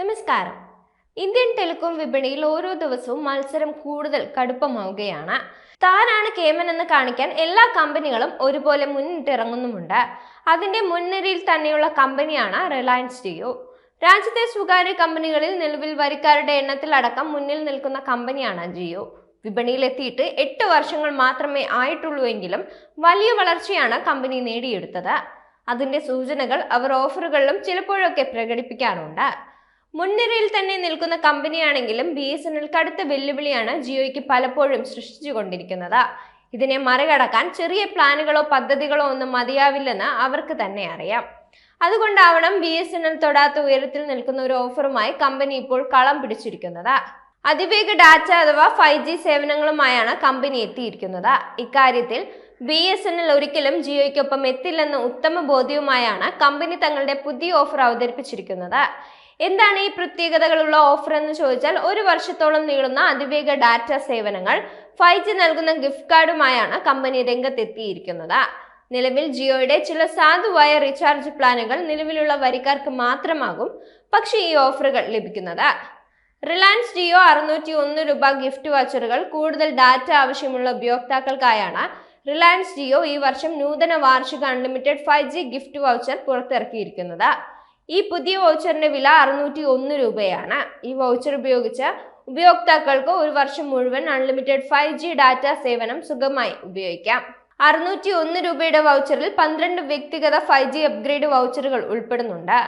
നമസ്കാരം. Indian telecom വിപണിയിൽ ഓരോ ദിവസവും മത്സരം കൂടുതൽ കടുപ്പമാവുകയാണ്. താനാണ് കേമൻ എന്ന് കാണിക്കാൻ എല്ലാ കമ്പനികളും ഒരുപോലെ മുന്നിട്ടിറങ്ങുന്നുമുണ്ട്. അതിന്റെ മുൻനിരയിൽ തന്നെയുള്ള കമ്പനിയാണ് റിലയൻസ് ജിയോ. രാജ്യത്തെ സ്വകാര്യ കമ്പനികളിൽ നിലവിൽ വരിക്കാരുടെ എണ്ണത്തിൽ അടക്കം മുന്നിൽ നിൽക്കുന്ന കമ്പനിയാണ് ജിയോ. വിപണിയിലെത്തിയിട്ട് എട്ട് വർഷങ്ങൾ മാത്രമേ ആയിട്ടുള്ളൂവെങ്കിലും വലിയ വളർച്ചയാണ് കമ്പനി നേടിയെടുത്തത്. അതിന്റെ സൂചനകൾ അവർ ഓഫറുകളിലും ചിലപ്പോഴൊക്കെ പ്രകടിപ്പിക്കാറുണ്ട്. മുൻനിരയിൽ തന്നെ നിൽക്കുന്ന കമ്പനിയാണെങ്കിലും ബി എസ് എൻ എൽ കടുത്ത വെല്ലുവിളിയാണ് ജിയോയ്ക്ക് പലപ്പോഴും സൃഷ്ടിച്ചുകൊണ്ടിരിക്കുന്നത്. ഇതിനെ മറികടക്കാൻ ചെറിയ പ്ലാനുകളോ പദ്ധതികളോ ഒന്നും മതിയാവില്ലെന്ന് അവർക്ക് തന്നെ അറിയാം. അതുകൊണ്ടാവണം ബി എസ് എൻ എൽ തൊടാത്ത ഉയരത്തിൽ നിൽക്കുന്ന ഒരു ഓഫറുമായി കമ്പനി ഇപ്പോൾ കളം പിടിച്ചിരിക്കുന്നത്. അതിവേഗ ഡാറ്റ അഥവാ ഫൈവ് ജി സേവനങ്ങളുമായാണ് കമ്പനി എത്തിയിരിക്കുന്നത്. ഇക്കാര്യത്തിൽ ബി എസ് എൻ എൽ ഒരിക്കലും ജിയോയ്ക്കൊപ്പം എത്തില്ലെന്ന ഉത്തമ ബോധ്യവുമായാണ് കമ്പനി തങ്ങളുടെ പുതിയ ഓഫർ അവതരിപ്പിച്ചിരിക്കുന്നത്. എന്താണ് ഈ പ്രത്യേകതകളുള്ള ഓഫർ എന്ന് ചോദിച്ചാൽ ഒരു വർഷത്തോളം നീളുന്ന അതിവേഗ ഡാറ്റ സേവനങ്ങൾ ഫൈവ് ജി നൽകുന്ന ഗിഫ്റ്റ് കാർഡുമായാണ് കമ്പനി രംഗത്തെത്തിയിരിക്കുന്നത്. നിലവിൽ ജിയോയുടെ ചില സാധുവായ റീചാർജ് പ്ലാനുകൾ നിലവിലുള്ള വരിക്കാർക്ക് മാത്രമാകും പക്ഷേ ഈ ഓഫറുകൾ ലഭിക്കുന്നത്. റിലയൻസ് ജിയോ അറുന്നൂറ്റി ഒന്ന് രൂപ ഗിഫ്റ്റ് വൗച്ചറുകൾ കൂടുതൽ ഡാറ്റ ആവശ്യമുള്ള ഉപയോക്താക്കൾക്കായാണ് റിലയൻസ് ജിയോ ഈ വർഷം നൂതന വാർഷിക unlimited five G gift voucher പുറത്തിറക്കിയിരിക്കുന്നത്. ഈ പുതിയ വൗച്ചറിന്റെ വില അറുന്നൂറ്റി ഒന്ന് രൂപയാണ്. ഈ വൗച്ചർ ഉപയോഗിച്ച് ഉപയോക്താക്കൾക്ക് ഒരു വർഷം മുഴുവൻ അൺലിമിറ്റഡ് ഫൈവ് ജി ഡാറ്റ സേവനം സുഖമായി ഉപയോഗിക്കാം. അറുന്നൂറ്റി ഒന്ന് രൂപയുടെ വൗച്ചറിൽ പന്ത്രണ്ട് വ്യക്തിഗത ഫൈവ് ജി അപ്ഗ്രേഡ് വൗച്ചറുകൾ ഉൾപ്പെടുന്നുണ്ട്.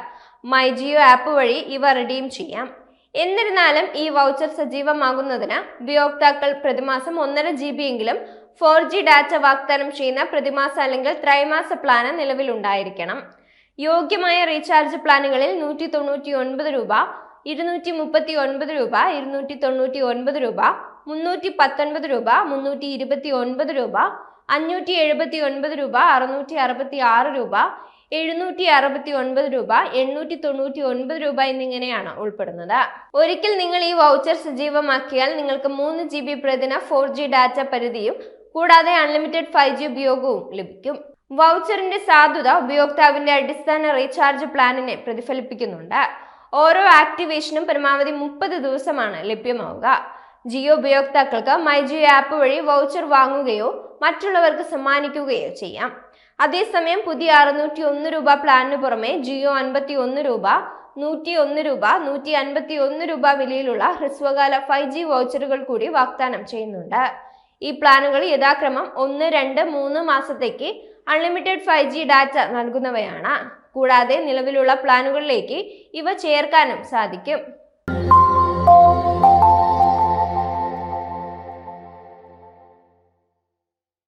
മൈ ജിയോ ആപ്പ് വഴി ഇവ റിഡീം ചെയ്യാം. എന്നിരുന്നാലും ഈ വൗച്ചർ സജീവമാകുന്നതിന് ഉപയോക്താക്കൾ പ്രതിമാസം ഒന്നര ജി ബി എങ്കിലും ഫോർ ജി ഡാറ്റ വാഗ്ദാനം ചെയ്യുന്ന പ്രതിമാസ അല്ലെങ്കിൽ ത്രൈമാസ പ്ലാന് നിലവിലുണ്ടായിരിക്കണം. യോഗ്യമായ റീചാർജ് പ്ലാനുകളിൽ നൂറ്റി തൊണ്ണൂറ്റി ഒൻപത് രൂപ ഇരുന്നൂറ്റി മുപ്പത്തി ഒൻപത് രൂപ ഇരുന്നൂറ്റി തൊണ്ണൂറ്റി ഒൻപത് രൂപ മുന്നൂറ്റി പത്തൊൻപത് രൂപ മുന്നൂറ്റി ഇരുപത്തി ഒൻപത് രൂപ അഞ്ഞൂറ്റി എഴുപത്തി ഒൻപത് രൂപ അറുന്നൂറ്റി അറുപത്തി ആറ് രൂപ എഴുന്നൂറ്റി അറുപത്തി ഒൻപത് രൂപ എണ്ണൂറ്റി തൊണ്ണൂറ്റി ഒൻപത് രൂപ എന്നിങ്ങനെയാണ് ഉൾപ്പെടുന്നത്. ഒരിക്കൽ നിങ്ങൾ ഈ വൗച്ചർ സജീവമാക്കിയാൽ നിങ്ങൾക്ക് മൂന്ന് ജി ബി പ്രതിദിന ഫോർ ജി ഡാറ്റ പരിധിയും കൂടാതെ അൺലിമിറ്റഡ് ഫൈവ് ജി ഉപയോഗവും ലഭിക്കും. വൗച്ചറിന്റെ സാധുത ഉപയോക്താവിന്റെ അടിസ്ഥാന റീചാർജ് പ്ലാനിനെ പ്രതിഫലിപ്പിക്കുന്നുണ്ട്. ഓരോ ആക്ടിവേഷനും പരമാവധി മുപ്പത് ദിവസമാണ് ലഭ്യമാവുക. ജിയോ ഉപയോക്താക്കൾക്ക് മൈ ജിയോ ആപ്പ് വഴി വൗച്ചർ വാങ്ങുകയോ മറ്റുള്ളവർക്ക് സമ്മാനിക്കുകയോ ചെയ്യാം. അതേസമയം പുതിയ അറുന്നൂറ്റി ഒന്ന് രൂപ പ്ലാനിന് പുറമെ ജിയോ അൻപത്തി ഒന്ന് രൂപ നൂറ്റി ഒന്ന് രൂപ നൂറ്റി അൻപത്തി ഒന്ന് രൂപ വിലയിലുള്ള ഹ്രസ്വകാല ഫൈവ് ജി വൗച്ചറുകൾ കൂടി വാഗ്ദാനം ചെയ്യുന്നുണ്ട്. ഈ പ്ലാനുകൾ യഥാക്രമം ഒന്ന് രണ്ട് മൂന്ന് മാസത്തേക്ക് അൺലിമിറ്റഡ് ഫൈവ് ജി ഡാറ്റ നൽകുന്നവയാണ്. കൂടാതെ നിലവിലുള്ള പ്ലാനുകളിലേക്ക് ഇവ ചേർക്കാനും സാധിക്കും.